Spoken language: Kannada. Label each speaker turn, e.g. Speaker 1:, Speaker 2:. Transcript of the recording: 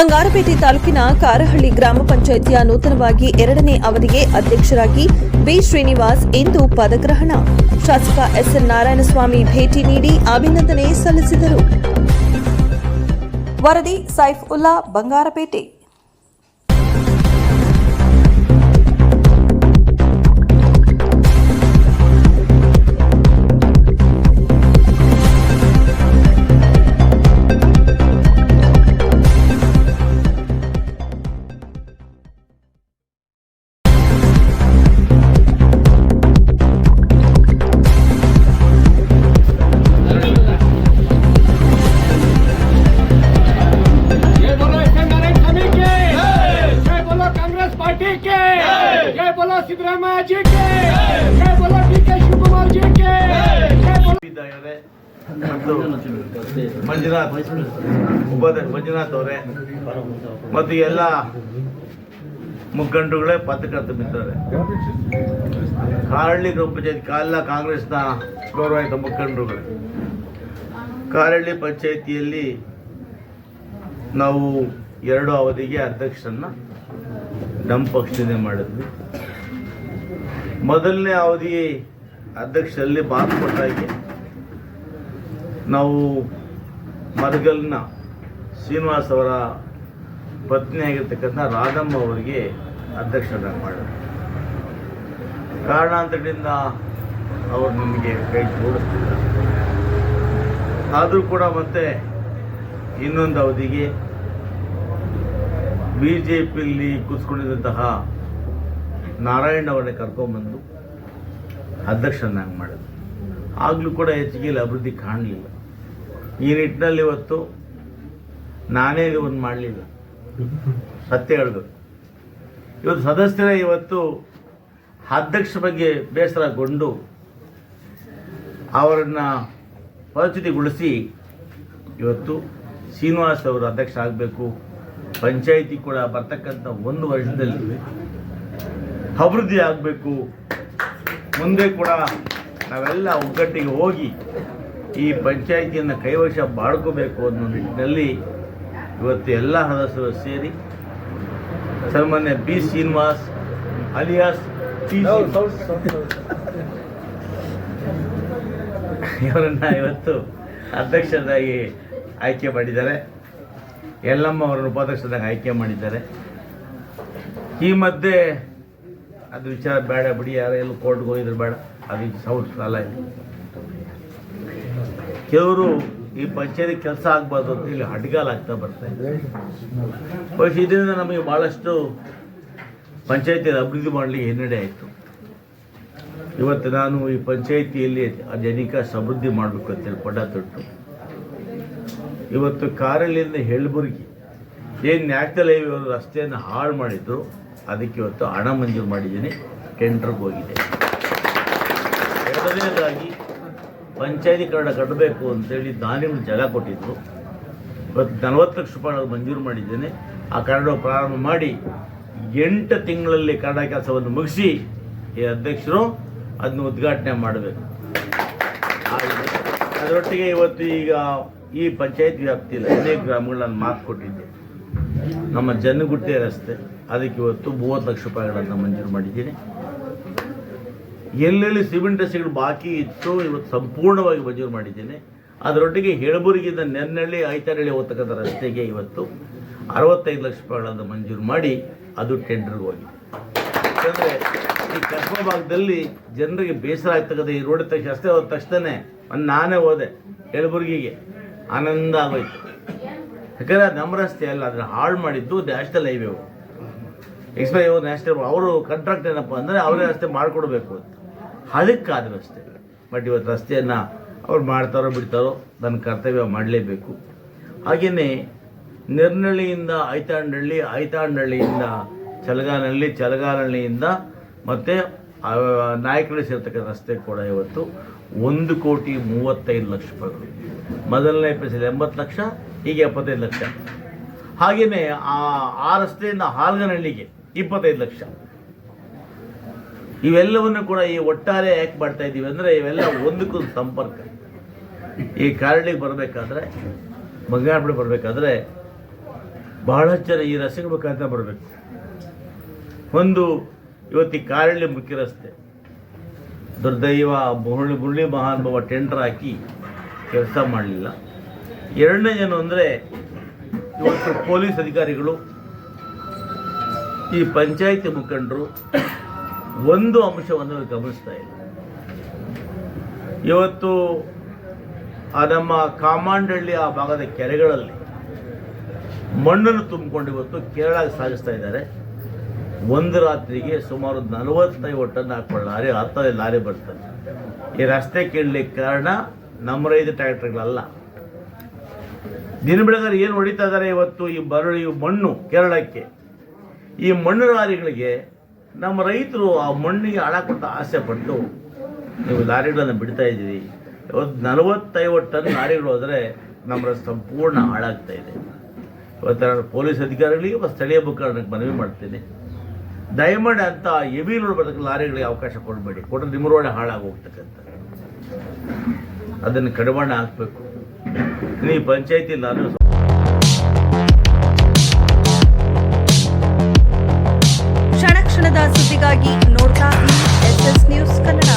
Speaker 1: ಬಂಗಾರಪೇಟೆ ತಾಲೂಕಿನ ಕಾರಹಳ್ಳಿ ಗ್ರಾಮ ಪಂಚಾಯಿತಿಯ ನೂತನವಾಗಿ ಎರಡನೇ ಅವಧಿಗೆ ಅಧ್ಯಕ್ಷರಾಗಿ ಬಿ ಶ್ರೀನಿವಾಸ್ ಇಂದು ಪದಗ್ರಹಣ. ಶಾಸಕ ಎಸ್ಎನ್ ನಾರಾಯಣಸ್ವಾಮಿ ಭೇಟಿ ನೀಡಿ ಅಭಿನಂದನೆ ಸಲ್ಲಿಸಿದರು. ವರದಿ ಸೈಫ್ ಉಲ್ಲಾ, ಬಂಗಾರಪೇಟೆ.
Speaker 2: कांग्रेस पार्टी के जय बोलो सिद्धरामैया जी के जय बोलो डी के शिवकुमार जी के जय बोलो
Speaker 3: ಇದ್ದಾರೆ ಮತ್ತು ಮಂಜುನಾಥ್ ಉಪಾಧ್ಯಕ್ಷ ಮಂಜುನಾಥ್ ಅವರೇ ಮತ್ತು ಎಲ್ಲ ಮುಖಂಡರುಗಳೇ ಪತ್ರಕರ್ತ ಮಿತ್ರರೇ ಕಾರಹಳ್ಳಿ ಗ್ರಾಮ ಪಂಚಾಯತ್ ಕಾಲ ಕಾಂಗ್ರೆಸ್ನ ಗೌರವಾಯುತ ಮುಖಂಡರುಗಳೇ ಕಾರಹಳ್ಳಿ ಪಂಚಾಯಿತಿಯಲ್ಲಿ ನಾವು ಎರಡು ಅವಧಿಗೆ ಅಧ್ಯಕ್ಷರನ್ನ ನಮ್ಮ ಪಕ್ಷದಿಂದ ಮಾಡಿದ್ವಿ. ಮೊದಲನೇ ಅವಧಿ ಅಧ್ಯಕ್ಷರಲ್ಲಿ ಕೊಟ್ಟಾಗೆ ನಾವು ಮರಗಲ್ನ ಶ್ರೀನಿವಾಸ್ ಅವರ ಪತ್ನಿಯಾಗಿರ್ತಕ್ಕಂಥ ರಾಧಮ್ಮ ಅವರಿಗೆ ಅಧ್ಯಕ್ಷರನ್ನ ಮಾಡಿದ್ರು ಕಾರಣಾಂತರದಿಂದ ಅವರು ನಮಗೆ ಕೈ ತೋರಿಸ್ತಿದ್ದಾರೆ ಆದರೂ ಕೂಡ ಮತ್ತೆ ಇನ್ನೊಂದು ಅವಧಿಗೆ ಬಿ ಜೆ ಪಿಯಲ್ಲಿ ಕೂತ್ಕೊಂಡಿದ್ದಂತಹ ನಾರಾಯಣ ಅವರನ್ನೇ ಕರ್ಕೊಂಬಂದು ಅಧ್ಯಕ್ಷರನ್ನಾಗಿ ಮಾಡಿದ್ರು. ಆಗಲೂ ಕೂಡ ಹೆಚ್ಚಿಗೆ ಅಭಿವೃದ್ಧಿ ಕಾಣಲಿಲ್ಲ. ಈ ನಿಟ್ಟಿನಲ್ಲಿ ಇವತ್ತು ನಾನೇ ಒಂದು ಮಾಡಲಿಲ್ಲ. ಸತ್ಯ ಹೇಳಿದ್ರು ಇವತ್ತು ಸದಸ್ಯರೇ ಇವತ್ತು ಅಧ್ಯಕ್ಷ ಬಗ್ಗೆ ಬೇಸರಗೊಂಡು ಅವರನ್ನು ಪರಿಸ್ಥಿತಿಗೊಳಿಸಿ ಇವತ್ತು ಶ್ರೀನಿವಾಸ್ ಅವರು ಅಧ್ಯಕ್ಷ ಆಗಬೇಕು. ಪಂಚಾಯಿತಿ ಕೂಡ ಬರ್ತಕ್ಕಂಥ ಒಂದು ವರ್ಷದಲ್ಲಿ ಅಭಿವೃದ್ಧಿ ಆಗಬೇಕು. ಮುಂದೆ ಕೂಡ ನಾವೆಲ್ಲ ಒಗ್ಗಟ್ಟಿಗೆ ಹೋಗಿ ಈ ಪಂಚಾಯಿತಿಯನ್ನು ಕೈವಶ ಮಾಡ್ಕೋಬೇಕು ಅನ್ನೋ ನಿಟ್ಟಿನಲ್ಲಿ ಇವತ್ತು ಎಲ್ಲ ಸದಸ್ಯರು ಸೇರಿ ಸನ್ಮಾನ್ಯ ಬಿ ಶ್ರೀನಿವಾಸ್ ಅಲಿಯಾಸ್ ಇವರನ್ನು ಇವರನ್ನ ಇವತ್ತು ಅಧ್ಯಕ್ಷರಾಗಿ ಆಯ್ಕೆ ಮಾಡಿದ್ದಾರೆ. ಯಲ್ಲಮ್ಮ ಅವರನ್ನು ಉಪಾಧ್ಯಕ್ಷರಾಗಿ ಆಯ್ಕೆ ಮಾಡಿದ್ದಾರೆ. ಈ ಮಧ್ಯೆ ಅದು ವಿಚಾರ ಬೇಡ ಬಿಡಿ, ಯಾರು ಎಲ್ಲ ಕೋರ್ಟ್ಗೆ ಹೋಗಿದ್ರು ಬೇಡ. ಅದು ಸೌಟ್ ಇದೆ. ಕೆಲವರು ಈ ಪಂಚಾಯತಿ ಕೆಲಸ ಆಗ್ಬಾರ್ದು ಅಂತ ಇಲ್ಲಿ ಹಡ್ಗಾಲಾಗ್ತಾ ಬರ್ತಾ ಇದೆ ಬಹುಶಃ ಇದರಿಂದ ನಮಗೆ ಭಾಳಷ್ಟು ಪಂಚಾಯತಿ ಅಭಿವೃದ್ಧಿ ಮಾಡಲಿ ಹಿನ್ನಡೆ ಆಯಿತು. ಇವತ್ತು ನಾನು ಈ ಪಂಚಾಯಿತಿಯಲ್ಲಿ ಜನಕ ಸಮೃದ್ಧಿ ಮಾಡಬೇಕು ಅಂತೇಳಿ ಪಡ ತೊಟ್ಟು. ಇವತ್ತು ಕಾರಲ್ಲಿಂದ ಹೆಳ್ಬುರ್ಗಿ. ಏನು ನ್ಯಾಷನಲ್ ಹೈವೇ ರಸ್ತೆಯನ್ನು ಹಾಳು ಮಾಡಿದ್ರು, ಅದಕ್ಕೆ ಇವತ್ತು ಹಣ ಮಂಜೂರು ಮಾಡಿದ್ದೀನಿ ಟೆಂಡರ್ಗೆ ಹೋಗಿದೆ. ಎರಡನೇದಾಗಿ ಪಂಚಾಯತಿ ಕನ್ನಡ ಕಟ್ಟಬೇಕು ಅಂತೇಳಿ ದಾನಿಗಳು ಜಾಗ ಕೊಟ್ಟಿದ್ರು. ಇವತ್ತು ನಲವತ್ತು ಲಕ್ಷ ರೂಪಾಯಿ ಮಂಜೂರು ಮಾಡಿದ್ದೇನೆ. ಆ ಕನ್ನಡ ಪ್ರಾರಂಭ ಮಾಡಿ ಎಂಟು ತಿಂಗಳಲ್ಲಿ ಕನ್ನಡ ಕೆಲಸವನ್ನು ಮುಗಿಸಿ ಈ ಅಧ್ಯಕ್ಷರು ಅದನ್ನು ಉದ್ಘಾಟನೆ ಮಾಡಬೇಕು. ಅದರೊಟ್ಟಿಗೆ ಇವತ್ತು ಈಗ ಈ ಪಂಚಾಯತ್ ವ್ಯಾಪ್ತಿಯಲ್ಲಿ ಅನೇಕ ಗ್ರಾಮಗಳು ನಾನು ಮಾತು ಕೊಟ್ಟಿದ್ದೆ. ನಮ್ಮ ಜನ್ನಗುಟ್ಟೆ ರಸ್ತೆ, ಅದಕ್ಕೆ ಇವತ್ತು ಮೂವತ್ತು ಲಕ್ಷ ರೂಪಾಯಿಗಳನ್ನು ಮಂಜೂರು ಮಾಡಿದ್ದೀನಿ. ಎಲ್ಲೆಲ್ಲಿ ಸಿಮೆಂಟ್ ರಸ್ತೆಗಳು ಬಾಕಿ ಇತ್ತು ಇವತ್ತು ಸಂಪೂರ್ಣವಾಗಿ ಮಂಜೂರು ಮಾಡಿದ್ದೀನಿ. ಅದರೊಟ್ಟಿಗೆ ಹೆಳಬುರ್ಗಿಂದ ನೆನ್ನಳ್ಳಿ ಐತನಹಳ್ಳಿ ಹೋಗ್ತಕ್ಕಂಥ ರಸ್ತೆಗೆ ಇವತ್ತು ಅರವತ್ತೈದು ಲಕ್ಷ ರೂಪಾಯಿಗಳನ್ನು ಮಂಜೂರು ಮಾಡಿ ಅದು ಟೆಂಡರ್ಗೆ ಹೋಗಿದೆ. ಯಾಕಂದರೆ ಈ ಕಸ್ಬಾ ಭಾಗದಲ್ಲಿ ಜನರಿಗೆ ಬೇಸರ ಆಗ್ತಕ್ಕಂಥ ಈ ರೋಡ್ ತಕ್ಷಣ, ರಸ್ತೆ ಹೋದ ತಕ್ಷಣ ನಾನೇ ಹೋದೆ ಯಲಬುರ್ಗಿಗೆ ಆನಂದ ಆಗೋಯ್ತು. ಯಾಕಂದರೆ ಅದು ನಮ್ಮ ರಸ್ತೆ ಅಲ್ಲ ಅದನ್ನು ಹಾಳು ಮಾಡಿದ್ದು ನ್ಯಾಷನಲ್ ಹೈವೇ ಎಕ್ಸ್ಪೈ ನ್ಯಾಷನಲ್ ಅವರು ಕಾಂಟ್ರಾಕ್ಟ್ ಏನಪ್ಪ ಅಂದರೆ ಅವರೇ ರಸ್ತೆ ಮಾಡಿಕೊಡ್ಬೇಕು ಅಂತ. ಅದಕ್ಕಾದ ರಸ್ತೆ. ಬಟ್ ಇವತ್ತು ರಸ್ತೆಯನ್ನು ಅವ್ರು ಮಾಡ್ತಾರೋ ಬಿಡ್ತಾರೋ ನನ್ನ ಕರ್ತವ್ಯ ಮಾಡಲೇಬೇಕು. ಹಾಗೆಯೇ ನಿರ್ನಳ್ಳಿಯಿಂದ ಐತಾಂಡಳ್ಳಿ, ಐತಾಂಡಳ್ಳಿಯಿಂದ ಚಲಗಾನಹಳ್ಳಿ, ಚಲಗಾನಹಳ್ಳಿಯಿಂದ ಮತ್ತು ನಾಯಕರು ಸೇರ್ತಕ್ಕಂಥ ರಸ್ತೆ ಕೂಡ ಇವತ್ತು ಒಂದು ಕೋಟಿ ಮೂವತ್ತೈದು ಲಕ್ಷ ರೂಪಾಯಿಗಳು. ಮೊದಲನೇ ಪೈಸಲ್ಲಿ ಎಂಬತ್ತು ಲಕ್ಷ ಈಗ ಎಪ್ಪತ್ತೈದು ಲಕ್ಷ. ಹಾಗೆಯೇ ಆ ಆ ರಸ್ತೆಯಿಂದ ಹಾಲ್ಗನಹಳ್ಳಿಗೆ ಇಪ್ಪತ್ತೈದು ಲಕ್ಷ. ಇವೆಲ್ಲವನ್ನು ಕೂಡ ಈ ಒಟ್ಟಾರೆ ಯಾಕೆ ಮಾಡ್ತಾ ಇದ್ದೀವಿ ಅಂದರೆ ಇವೆಲ್ಲ ಒಂದಕ್ಕೊಂದು ಸಂಪರ್ಕ. ಈ ಕಾರಣಿಗೆ ಬರಬೇಕಾದ್ರೆ ಬಂಗಾರಪೇಟೆ ಬರಬೇಕಾದ್ರೆ ಬಹಳಷ್ಟು ಜನ ಈ ರಸ್ತೆಗೆ ಮುಖಾಂತರ ಬರಬೇಕು. ಒಂದು ಇವತ್ತು ಈ ಕಾರಳ್ಳಿ ಮುಖ್ಯ ರಸ್ತೆ. ದುರ್ದೈವ ಮುರುಳಿ ಮುರುಳಿ ಮಹಾನುಭವ ಟೆಂಡರ್ ಹಾಕಿ ಕೆಲಸ ಮಾಡಲಿಲ್ಲ. ಎರಡನೇ ಏನು ಅಂದರೆ, ಇವತ್ತು ಪೊಲೀಸ್ ಅಧಿಕಾರಿಗಳು, ಈ ಪಂಚಾಯಿತಿ ಮುಖಂಡರು ಒಂದು ಅಂಶವನ್ನು ಗಮನಿಸ್ತಾ ಇಲ್ಲ. ಇವತ್ತು ಆ ನಮ್ಮ ಕಾಮಾಂಡಳ್ಳಿ ಆ ಭಾಗದ ಕೆರೆಗಳಲ್ಲಿ ಮಣ್ಣನ್ನು ತುಂಬಿಕೊಂಡು ಇವತ್ತು ಕೇರಳಕ್ಕೆ ಸಾಗಿಸ್ತಾ ಇದ್ದಾರೆ. ಒಂದು ರಾತ್ರಿಗೆ ಸುಮಾರು ನಲವತ್ತೈದು ಟನ್ ಹಾಕೊಳ್ಳ ಲಾರಿ ಲಾರಿ ಬರ್ತದೆ. ಈ ರಸ್ತೆ ಕೇಳಲಿಕ್ಕೆ ಕಾರಣ ನಮ್ಮ ರೈತ ಟ್ರ್ಯಾಕ್ಟರ್ಗಳಲ್ಲ ದಿನ ಬೆಳಗಾರ ಏನು ಹೊಡಿತಾ ಇದ್ದಾರೆ ಇವತ್ತು? ಈ ಬರಳಿ ಮಣ್ಣು ಕೇರಳಕ್ಕೆ. ಈ ಮಣ್ಣು ಲಾರಿಗಳಿಗೆ ನಮ್ಮ ರೈತರು ಆ ಮಣ್ಣಿಗೆ ಹಣ ಕೊಟ್ಟು ಆಸೆ ಪಟ್ಟು ನೀವು ಲಾರಿಗಳನ್ನು ಬಿಡ್ತಾ ಇದ್ದೀರಿ. ಇವತ್ತು ನಲವತ್ತೈವತ್ತು ಟನ್ ಲಾರಿಗಳು ಹೋದರೆ ನಮ್ಮ ಸಂಪೂರ್ಣ ಹಾಳಾಗ್ತಾ ಇದೆ. ಇವತ್ತು ಪೊಲೀಸ್ ಅಧಿಕಾರಿಗಳಿಗೆ ಸ್ಥಳೀಯ ಬುಕ್ಕಾರಣಕ್ಕೆ ಮನವಿ ಮಾಡ್ತೀನಿ. ಡೈಮಂಡ್ ಅಂತ ಎವಿ ರೋಡ್ ಬರ್ತಕ್ಕ ಲಾರಿಗಳಿಗೆ ಅವಕಾಶ ಕೊಡಬೇಡಿ. ಕೊಟ್ಟರೆ ನಿಮ್ಮ ರೋಡೆ ಹಾಳಾಗಿ ಹೋಗ್ತಕ್ಕಂಥ. ಅದನ್ನು ಕಡಿವಾಣ ಹಾಕಬೇಕು. ನೀ ಪಂಚಾಯತಿ ನಾನು
Speaker 1: ಕ್ಷಣ ಕ್ಷಣದ ಸುದ್ದಿಗಾಗಿ ನೋಡ್ತಾ ಎಸ್ ಎಸ್ ನ್ಯೂಸ್ ಕನ್ನಡ.